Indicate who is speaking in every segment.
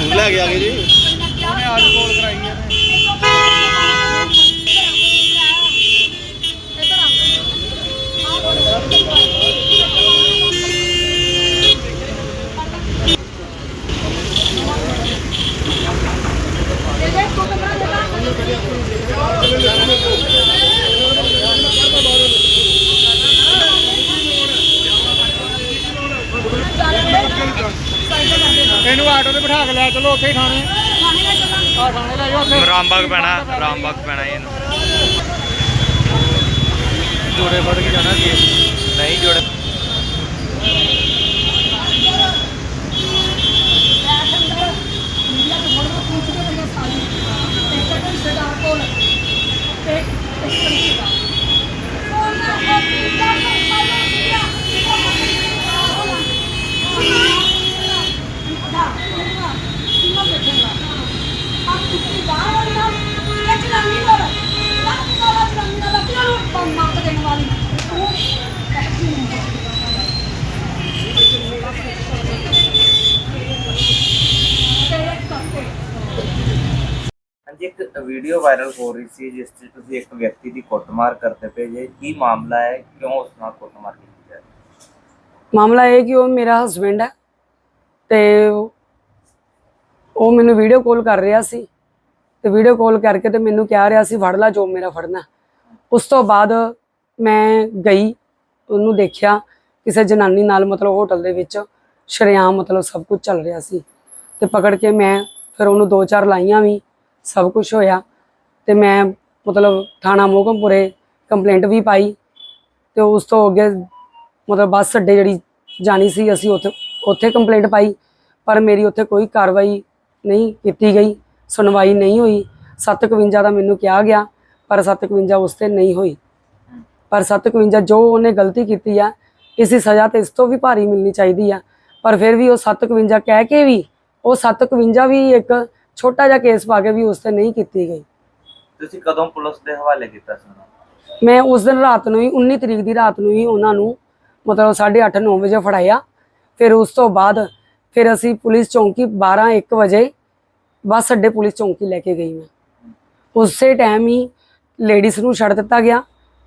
Speaker 1: ਝੂਠ ਲੈ ਕੇ ਆ ਗਏ ਜੀ
Speaker 2: ਉਹਨੇ ਅੱਜ ਕੋਲ ਕਰਾਈ ਹੈ ਇਹਨੂੰ ਆਟੋ ਤੇ ਬਿਠਾ ਕੇ ਲੈ ਚਲੋ ਉੱਥੇ ਹੀ ਥਾਣੇ। ਆ ਥਾਣੇ ਲੈ ਜਾਓ ਉੱਥੇ।
Speaker 3: ਰਾਮਬਾਗ ਪੈਣਾ ਰਾਮਬਾਗ ਪੈਣਾ ਇਹਨੂੰ।
Speaker 2: ਜੋੜੇ ਫੜ ਕੇ ਜਾਣਾ ਕੇਸ
Speaker 3: ਨਹੀਂ ਜੁੜੇ। ਹਾਂਜੀ, ਇੱਕ ਵੀਡੀਓ ਵਾਇਰਲ ਹੋ ਰਹੀ ਸੀ, ਜਿਸ 'ਚ ਤੁਸੀਂ ਇੱਕ ਵਿਅਕਤੀ ਦੀ ਕੁੱਟਮਾਰ ਕਰਦੇ ਪਏ ਜੇ। ਕੀ ਮਾਮਲਾ ਹੈ? ਕਿਉਂ ਉਸ ਨਾਲ ਕੁੱਟਮਾਰ ਕੀਤੀ ਜਾ ਰਹੀ
Speaker 4: ਮਾਮਲਾ ਇਹ ਕਿ ਉਹ ਮੇਰਾ ਹਸਬੈਂਡ ਹੈ ਤੇ ਉਹ- ਮੈਨੂੰ ਵੀਡੀਓ ਕਾਲ ਕਰ ਰਿਹਾ ਸੀ। ਤੇ ਵੀਡੀਓ ਕਾਲ ਕਰਕੇ ਤੇ ਮੈਨੂੰ ਕਹਿ ਰਿਹਾ ਸੀ, ਫੜ ਲੈ ਜੋ ਮੇਰਾ ਫੜਨਾ। ਉਸ ਤੋਂ ਬਾਅਦ ਮੈਂ ਗਈ, ਉਹਨੂੰ ਦੇਖਿਆ, ਕਿਸੇ ਜਨਾਨੀ ਨਾਲ ਮਤਲਬ ਹੋਟਲ ਦੇ ਵਿੱਚ, ਸ਼ਰੇਆਮ ਮਤਲਬ ਸਭ ਕੁਝ ਚੱਲ ਰਿਹਾ ਸੀ। ਤੇ ਪਕੜ ਕੇ ਮੈਂ ਫਿਰ ਉਹਨੂੰ ਦੋ ਚਾਰ ਲਾਈਆਂ ਵੀ, ਸਭ ਕੁਝ ਹੋਇਆ। ਤੇ ਮੈਂ ਮਤਲਬ ਥਾਣਾ ਮੋਹਕਮਪੁਰੇ ਕੰਪਲੇਂਟ ਵੀ ਪਾਈ। ਤੇ ਉਸ ਤੋਂ ਅੱਗੇ ਮਤਲਬ ਬੱਸ ਅੱਡੇ ਜਿਹੜੀ ਜਾਣੀ ਸੀ, ਅਸੀਂ ਉੱਥੇ ਉੱਥੇ ਕੰਪਲੇਂਟ ਪਾਈ, ਪਰ ਮੇਰੀ ਉੱਥੇ ਕੋਈ ਕਾਰਵਾਈ ਨਹੀਂ ਕੀਤੀ ਗਈ, ਸੁਣਵਾਈ ਨਹੀਂ ਹੋਈ। 751 ਦਾ ਮੈਨੂੰ ਕਿਹਾ ਗਿਆ, ਪਰ 751 ਉਸ ਤੇ ਨਹੀਂ ਹੋਈ। ਪਰ 751 ਜੋ ਉਹਨੇ ਗਲਤੀ ਕੀਤੀ ਆ ਇਸ ਦੀ ਸਜ਼ਾ ਤੇ ਇਸ ਤੋਂ ਵੀ ਭਾਰੀ ਮਿਲਣੀ ਚਾਹੀਦੀ ਆ। ਪਰ ਫਿਰ ਵੀ ਉਹ 751 ਕਹਿ ਕੇ ਵੀ ਉਹ 751 ਵੀ ਇੱਕ ਛੋਟਾ ਜਿਹਾ ਕੇਸ ਪਾ ਕੇ ਵੀ ਉਸ ਤੇ ਨਹੀਂ ਕੀਤੀ ਗਈ।
Speaker 3: ਤੁਸੀਂ ਕਦੋਂ ਪੁਲਿਸ ਦੇ ਹਵਾਲੇ ਕੀਤਾ ਸੀ?
Speaker 4: ਮੈਂ ਉਸ ਦਿਨ ਰਾਤ ਨੂੰ ਹੀ 19 ਤਰੀਕ ਦੀ ਰਾਤ ਨੂੰ ਹੀ ਉਹਨਾਂ ਨੂੰ ਮਤਲਬ 8:30 9 ਵਜੇ ਫੜਾਇਆ। ਫਿਰ ਉਸ ਤੋਂ ਬਾਅਦ ਫਿਰ ਅਸੀਂ ਪੁਲਿਸ ਚੌਂਕੀ 12 1 ਵਜੇ ਬੱਸ ਅੱਡੇ ਪੁਲਿਸ ਚੌਂਕੀ ਲੈ ਕੇ ਗਈ ਮੈਂ। ਉਸੇ ਟਾਈਮ ਹੀ ਲੇਡੀਜ਼ ਨੂੰ ਛੱਡ ਦਿੱਤਾ ਗਿਆ।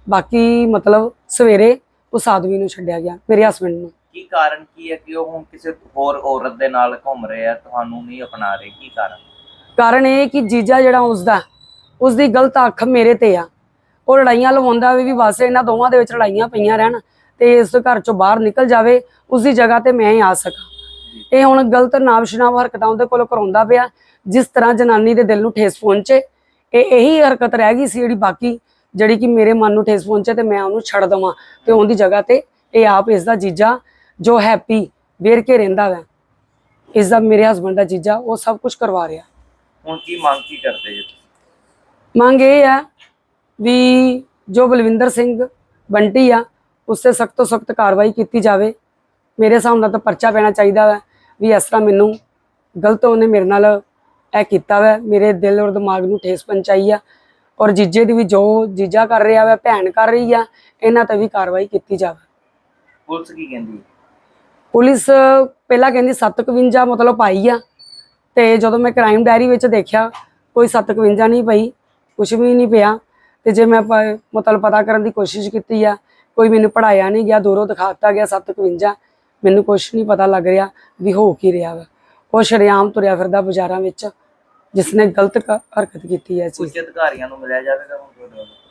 Speaker 4: ਬਾਕੀ ਮਤਲਬ ਸਵੇਰੇ ਉਸ ਆਦਮੀ ਨੂੰ ਛੱਡਿਆ ਗਿਆ ਮੇਰੇ ਹਸਬੰਡ ਨੂੰ।
Speaker 3: ਕੀ ਕਾਰਨ ਕੀ ਹੈ ਕਿ ਉਹ ਹੁਣ ਕਿਸੇ ਹੋਰ ਔਰਤ ਦੇ ਨਾਲ ਘੁੰਮ ਰਹੇ ਆ? ਤੁਹਾਨੂੰ ਨਹੀਂ ਅਪਣਾ ਰਹੇ, ਕੀ ਕਾਰਨ?
Speaker 4: ਕਾਰਨ ਇਹ ਕਿ ਜੀਜਾ ਜਿਹੜਾ ਉਸਦਾ ਉਸ ਗਲਤ ਅੱਖ ਮੇਰੇ ਤੇ ਆ। ਉਹ ਲੜਾਈਆਂ ਲਵਾਉਂਦਾ ਵੀ ਵੀ ਇਹਨਾਂ ਦੋਵਾਂ ਦੇ ਵਿੱਚ ਲੜਾਈਆਂ ਪਈਆਂ ਰਹਿਣ ਤੇ ਇਸ ਘਰ ਚੋਂ ਬਾਹਰ ਨਿਕਲ ਜਾਵੇ ਉਸ ਦੀ ਜਗ੍ਹਾ ਤੇ ਮੈਂ ਹੀ ਆ ਸਕਾਂ। ਇਹ ਹੁਣ ਗਲਤ ਨਾਮਸ਼ਨਾਮ ਹਰਕਤਾਂ ਉਹਦੇ ਕੋਲੋਂ ਕਰਾਉਂਦਾ ਪਿਆ, ਜਿਸ ਤਰ੍ਹਾਂ ਜਨਾਨੀ ਦੇ ਦਿਲ ਨੂੰ ਠੇਸ ਪਹੁੰਚੇ। ਇਹ ਇਹੀ ਹਰਕਤ ਰਹਿ ਗਈ ਸੀ ਜਿਹੜੀ ਬਾਕੀ, ਜਿਹੜੀ ਕਿ ਮੇਰੇ ਮਨ ਨੂੰ ਠੇਸ ਪਹੁੰਚੇ ਤੇ ਮੈਂ ਉਹਨੂੰ ਛੱਡ ਦਵਾਂ ਤੇ ਉਹਦੀ ਜਗ੍ਹਾ ਤੇ ਇਹ ਆਪ ਇਸ ਦਾ ਜੀਜਾ ਜੋ ਹੈਪੀ ਵੇਰ ਕੇ ਰਹਿੰਦਾ ਵਾ ਇਸ ਦਾ ਮੇਰੇ ਹਸਬੰਡ ਦਾ ਜੀਜਾ ਉਹ ਸਭ ਕੁਝ ਕਰਵਾ ਰਿਹਾ
Speaker 3: ਹੁਣ ਕੀ ਮੰਗ ਕੀ ਕਰਦੇ ਜੀ?
Speaker 4: ਮੰਗ ਇਹ ਹੈ ਵੀ ਜੋ ਬਲਵਿੰਦਰ ਸਿੰਘ ਬੰਟੀ ਆ ਉਸ ਸਖਤ ਤੋਂ ਸਖਤ ਕਾਰਵਾਈ ਕੀਤੀ ਜਾਵੇ ਮੇਰੇ ਹਿਸਾਬ ਨਾਲ ਤਾਂ ਪਰਚਾ ਪੈਣਾ ਚਾਹੀਦਾ ਹੈ ਵੀ ਇਸ ਤਰ੍ਹਾਂ ਮੈਨੂੰ ਗਲਤ ਉਹਨੇ ਮੇਰੇ ਨਾਲ ਇਹ ਕੀਤਾ ਵਾ ਮੇਰੇ ਦਿਲ ਔਰ ਦਿਮਾਗ ਨੂੰ ਠੇਸ ਪਹੁੰਚਾਈ ਆ ਔਰ ਜੀਜੇ ਦੀ ਵੀ ਜੋ ਜੀਜਾ ਕਰ ਰਿਹਾ ਵਾ ਭੈਣ ਕਰ ਰਹੀ ਆ ਇਹਨਾਂ ਤੇ ਵੀ ਕਾਰਵਾਈ ਕੀਤੀ ਜਾਵੇ
Speaker 3: ਪੁਲਿਸ ਕੀ ਕਹਿੰਦੀ ਹੈ?
Speaker 4: ਪੁਲਿਸ ਪਹਿਲਾਂ ਕਹਿੰਦੀ 751 ਮਤਲਬ ਪਾਈ ਆ ਤੇ ਜਦੋਂ ਮੈਂ ਕ੍ਰਾਈਮ ਡਾਇਰੀ ਵਿੱਚ ਦੇਖਿਆ, ਕੋਈ 751 ਨਹੀਂ ਪਈ ਕੁਝ ਵੀ ਨਹੀਂ ਪਿਆ। ਤੇ ਜੇ ਮੈਂ ਪ- ਮਤਲਬ ਪਤਾ ਕਰਨ ਦੀ ਕੋਸ਼ਿਸ਼ ਕੀਤੀ ਆ, ਕੋਈ ਮੈਨੂੰ ਪੜਾਇਆ ਨਹੀਂ ਗਿਆ, ਦੂਰੋਂ ਦਿਖਾਤਾ ਗਿਆ 751 ਮੈਨੂੰ ਕੁਝ ਨਹੀਂ ਪਤਾ ਲੱਗ ਰਿਹਾ ਵੀ ਹੋ ਕੀ ਰਿਹਾ ਵਾ। ਉਹ ਸ਼ਰੇਆਮ ਤੁਰਿਆ ਫਿਰਦਾ ਬਾਜ਼ਾਰਾਂ ਵਿੱਚ ਜਿਸ ਨੇ ਗਲਤ ਹਰਕਤ ਕੀਤੀ ਹੈ ਇਸ
Speaker 3: ਅਧਿਕਾਰੀਆਂ ਨੂੰ ਮਿਲਿਆ ਜਾਵੇਗਾ ਹੁਣ ਤੁਹਾਡੇ ਵੱਲੋਂ?